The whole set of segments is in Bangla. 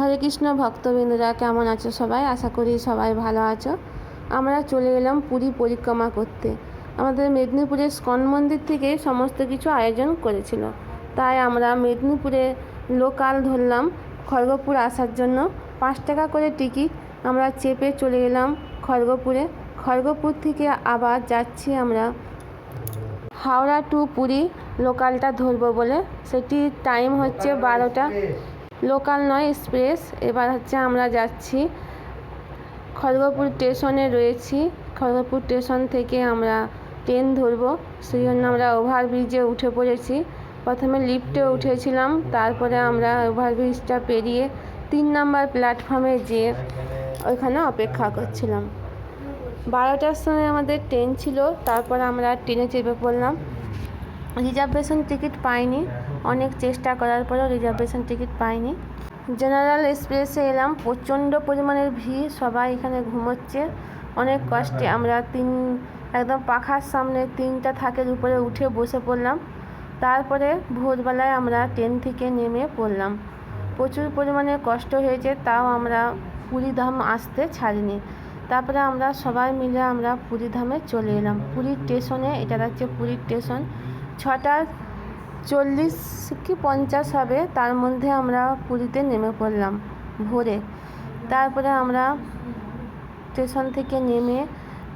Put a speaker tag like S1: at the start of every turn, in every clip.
S1: হরে কৃষ্ণ, ভক্তবৃন্দরা কেমন আছো সবাই? আশা করি সবাই ভালো আছো। আমরা চলে এলাম পুরী পরিক্রমা করতে। আমাদের মেদিনীপুরের স্কন মন্দির থেকে সমস্ত কিছু আয়োজন করেছিল। তাই আমরা মেদিনীপুরে লোকাল ধরলাম খড়গপুর আসার জন্য। পাঁচ টাকা করে টিকিট আমরা চেপে চলে এলাম খড়গপুরে। খড়গপুর থেকে আবার যাচ্ছি আমরা হাওড়া টু পুরী, লোকালটা ধরবো বলে। সেটি টাইম হচ্ছে বারোটা। লোকাল নয়, এক্সপ্রেস। এবার হচ্ছে আমরা যাচ্ছি খড়গপুর স্টেশনে রয়েছি। খড়গপুর স্টেশন থেকে আমরা ট্রেন ধরবো। সেই জন্য আমরা ওভারব্রিজে উঠে পড়েছি। প্রথমে লিফটে উঠেছিলাম। তারপরে আমরা ওভারব্রিজটা পেরিয়ে তিন নাম্বার প্ল্যাটফর্মে যেয়ে ওইখানে অপেক্ষা করছিলাম। বারোটার সময় আমাদের ট্রেন ছিল। তারপর আমরা ট্রেনে চেপে পড়লাম। রিজার্ভেশন টিকিট পাইনি। অনেক চেষ্টা করার পরেও রিজার্ভেশন টিকিট পাইনি। জেনারেল এক্সপ্রেসে এলাম, প্রচণ্ড পরিমাণের ভিড়, সবাই এখানে ঘুমোচ্ছে। অনেক কষ্টে আমরা তিন, একদম পাখার সামনে তিনটা থাকের উপরে উঠে বসে পড়লাম। তারপরে ভোরবেলায় আমরা ট্রেন থেকে নেমে পড়লাম। প্রচুর পরিমাণে কষ্ট হয়েছে, তাও আমরা পুরীধাম আসতে ছাড়িনি। তারপরে আমরা সবাই মিলে আমরা পুরীধামে চলে এলাম। পুরীর স্টেশনে, এটা হচ্ছে পুরীর স্টেশন ছটা চল্লিশ কি পঞ্চাশ হবে, তার মধ্যে আমরা পুরীতে নেমে পড়লাম ভোরে। তারপরে আমরা স্টেশন থেকে নেমে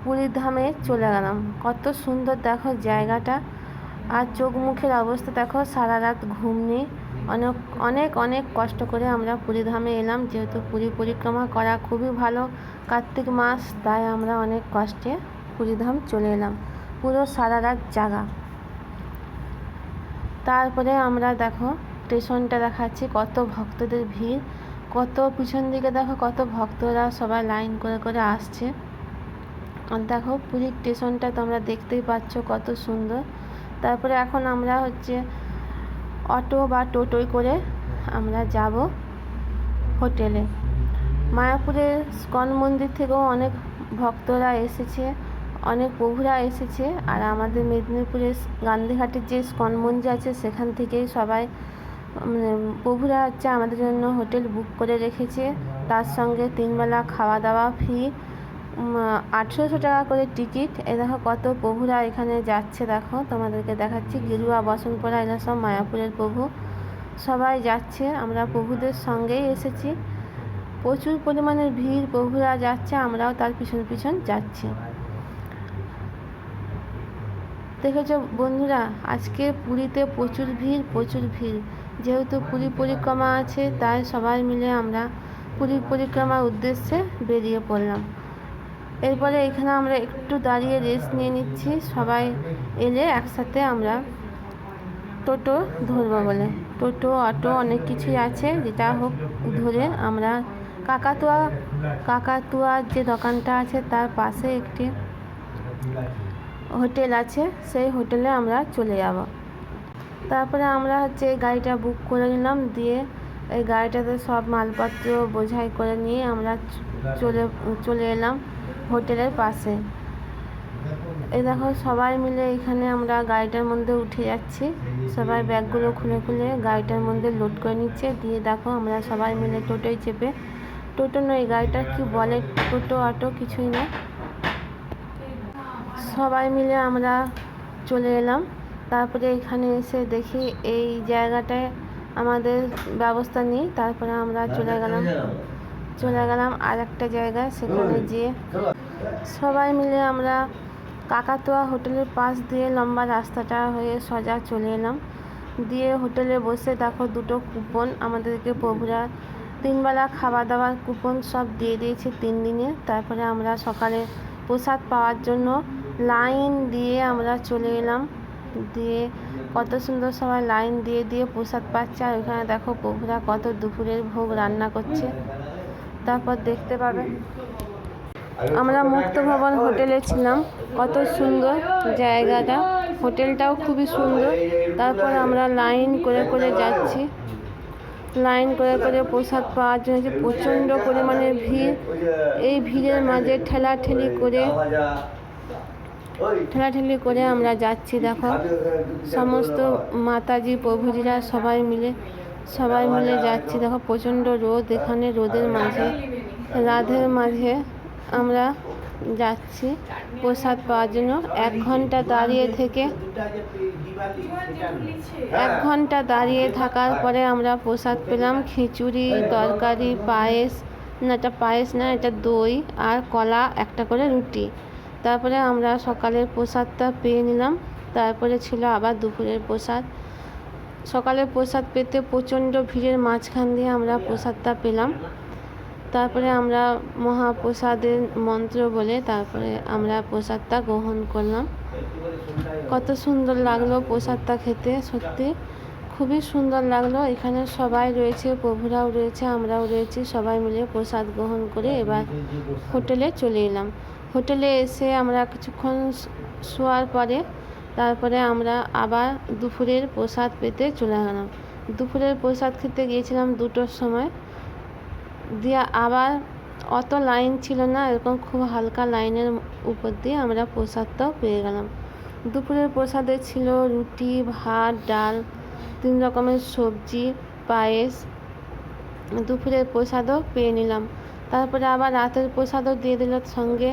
S1: পুরীর ধামে চলে গেলাম। কত সুন্দর দেখো জায়গাটা। আর চোখ মুখের অবস্থা দেখো, সারা রাত ঘুম নেই। অনেক অনেক অনেক কষ্ট করে আমরা পুরী ধামে এলাম। যেহেতু পুরী পরিক্রমা করা খুবই ভালো কার্তিক মাস, তাই আমরা অনেক কষ্টে পুরীধাম চলে এলাম। পুরো সারা রাত জাগা। তারপরে আমরা দেখো স্টেশনটা দেখাচ্ছি, কত ভক্তদের ভিড়। কত পিছন দিকে দেখো কত ভক্তরা সবাই লাইন করে করে আসছে। আর দেখো পুরীর স্টেশনটা তোমরা দেখতেই পাচ্ছ কত সুন্দর। তারপরে এখন আমরা হচ্ছে অটো বা টোটোয় করে আমরা যাব হোটেলে। মায়াপুরের স্কন মন্দির থেকেও অনেক ভক্তরা এসেছে। অনেক প্রভুরা এসেছে আর আমাদের মেদিনীপুরের গান্ধীঘাটের যে স্কন মন্দির আছে, সেখান থেকেই সবাই মানে প্রভুরা হচ্ছে আমাদের জন্য হোটেল বুক করে রেখেছে। তার সঙ্গে তিনবেলা খাওয়া দাওয়া ফ্রি আঠেরোশো টাকা করে টিকিট। এ দেখো কত প্রভুরা এখানে যাচ্ছে, দেখো তোমাদেরকে দেখাচ্ছি। গেরুয়া বসনপরা এরা সব মায়াপুরের প্রভু। সবাই যাচ্ছে, আমরা প্রভুদের সঙ্গেই এসেছি। প্রচুর পরিমাণের ভিড় প্রভুরা যাচ্ছে, আমরাও তার পিছন পিছন যাচ্ছি। দেখেছ বন্ধুরা, আজকে পুরীতে প্রচুর ভিড় প্রচুর ভিড়। যেহেতু পুরী পরিক্রমা আছে, তাই সবাই মিলে আমরা পুরী পরিক্রমার উদ্দেশ্যে বেরিয়ে পড়লাম। এরপরে এখানে আমরা একটু দাঁড়িয়ে রেস্ট নিয়ে নিচ্ছি। সবাই এলে একসাথে আমরা টোটো ধরবো বলে। টোটো, অটো অনেক কিছুই আছে, যেটা হোক ধরে আমরা কাকাতুয়া, কাকাতুয়ার যে দোকানটা আছে, তার পাশে একটি হোটেল আছে, সেই হোটেলে আমরা চলে যাব। তারপরে আমরা হচ্ছে গাড়িটা বুক করে নিলাম, দিয়ে এই গাড়িটাতে সব মালপত্র বোঝাই করে নিয়ে আমরা চলে চলে এলাম হোটেলের পাশে। এই দেখো, সবাই মিলে এখানে আমরা গাড়িটার মধ্যে উঠে যাচ্ছি। সবাই ব্যাগগুলো খুলে খুলে গাড়িটার মধ্যে লোড করে নিচ্ছে। দিয়ে দেখো, আমরা সবাই মিলে টোটোয় চেপে, টোটো নয় গাড়িটা কি বলে, টোটো, অটো কিছুই না। সবাই মিলে আমরা চলে এলাম। তারপরে এখানে এসে দেখি এই জায়গাটায় আমাদের ব্যবস্থা নেই। তারপরে আমরা চলে গেলাম। চলে গেলাম আর একটা জায়গায় সেখানে যেয়ে সবাই মিলে আমরা কাকাতোয়া হোটেলের পাশ দিয়ে লম্বা রাস্তাটা হয়ে সোজা চলে এলাম। দিয়ে হোটেলে বসে দেখো দুটো কুপন আমাদেরকে প্রভুরা তিনবেলা খাওয়া দাওয়ার কুপন সব দিয়ে দিয়েছে তিন দিনে। তারপরে আমরা সকালে প্রসাদ পাওয়ার জন্য লাইন দিয়ে আমরা চলে এলাম। দিয়ে কত সুন্দর সবাই লাইন দিয়ে দিয়ে প্রসাদ পাচ্ছে। আর ওখানে দেখো প্রভুরা কত দুপুরের ভোগ রান্না করছে। তারপর দেখতে পাবে। আমরা মুক্ত ভবন হোটেলে ছিলাম। কত সুন্দর জায়গাটা। হোটেলটাও খুবই সুন্দর। তারপর আমরা লাইন করে করে যাচ্ছি। লাইন করে করে প্রসাদ পাওয়ার জন্য যে প্রচণ্ড পরিমাণে ভিড়। এই ভিড়ের মাঝে ঠেলাঠেলি করে ঠেলাঠেলি করে আমরা যাচ্ছি, দেখো। সমস্ত মাতাজি, প্রভুজিরা সবাই মিলে সবাই মিলে যাচ্ছি। দেখো, প্রচণ্ড রোদ এখানে, রোদের মাঝে। রাধের মাঝে আমরা যাচ্ছি প্রসাদ পাওয়ার জন্য। এক ঘণ্টা দাঁড়িয়ে থেকে, এক ঘণ্টা দাঁড়িয়ে থাকার পরে আমরা প্রসাদ পেলাম। খিচুড়ি, তরকারি, পায়েস। না, এটা পায়েস না, এটা দই আর কলা, একটা করে রুটি। তারপরে আমরা সকালের প্রসাদটা পেয়ে নিলাম। তারপরে ছিল আবার দুপুরের প্রসাদ। সকালের প্রসাদ পেতে প্রচণ্ড ভিড়ের মাঝখান দিয়ে আমরা প্রসাদটা পেলাম। তারপরে আমরা মহাপ্রসাদের মন্ত্র বলে তারপরে আমরা প্রসাদটা গ্রহণ করলাম। কত সুন্দর লাগল প্রসাদটা খেতে, সত্যি। খুবই সুন্দর লাগল। এখানে সবাই রয়েছে, প্রভুরাও রয়েছে, আমরাও রয়েছি। সবাই মিলে প্রসাদ গ্রহণ করে এবার হোটেলে চলে এলাম। হোটেলে এসে আমরা কিছুক্ষণ শোয়ার পরে তারপরে আমরা আবার দুপুরের প্রসাদ পেতে চলে গেলাম। দুপুরের প্রসাদ খেতে গিয়েছিলাম দুটোর সময়। দিয়ে আবার অত লাইন ছিল না, এরকম খুব হালকা লাইনের উপর দিয়ে আমরা প্রসাদটাও পেয়ে গেলাম। দুপুরের প্রসাদে ছিল রুটি, ভাত, ডাল, তিন রকমের সবজি, পায়েস। দুপুরের প্রসাদও পেয়ে নিলাম। তারপরে আবার রাতের প্রসাদও দিয়ে দিল, সঙ্গে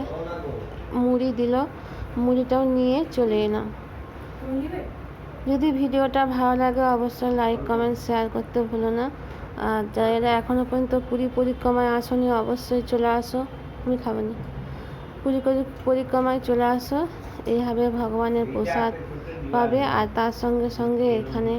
S1: মুড়ি দিল। মুড়িটাও নিয়ে চলে এলাম। যদি ভিডিওটা ভালো লাগে অবশ্যই লাইক কমেন্ট শেয়ার করতে ভুলো না। আর যারা এখনও পর্যন্ত পুরী পরিক্রমায় আসনি, অবশ্যই চলে আসো। আমি খাব না। পুরী পরিক্রমায় চলে আসো। এইভাবে ভগবানের প্রসাদ পাবে। আর তার সঙ্গে সঙ্গে এখানে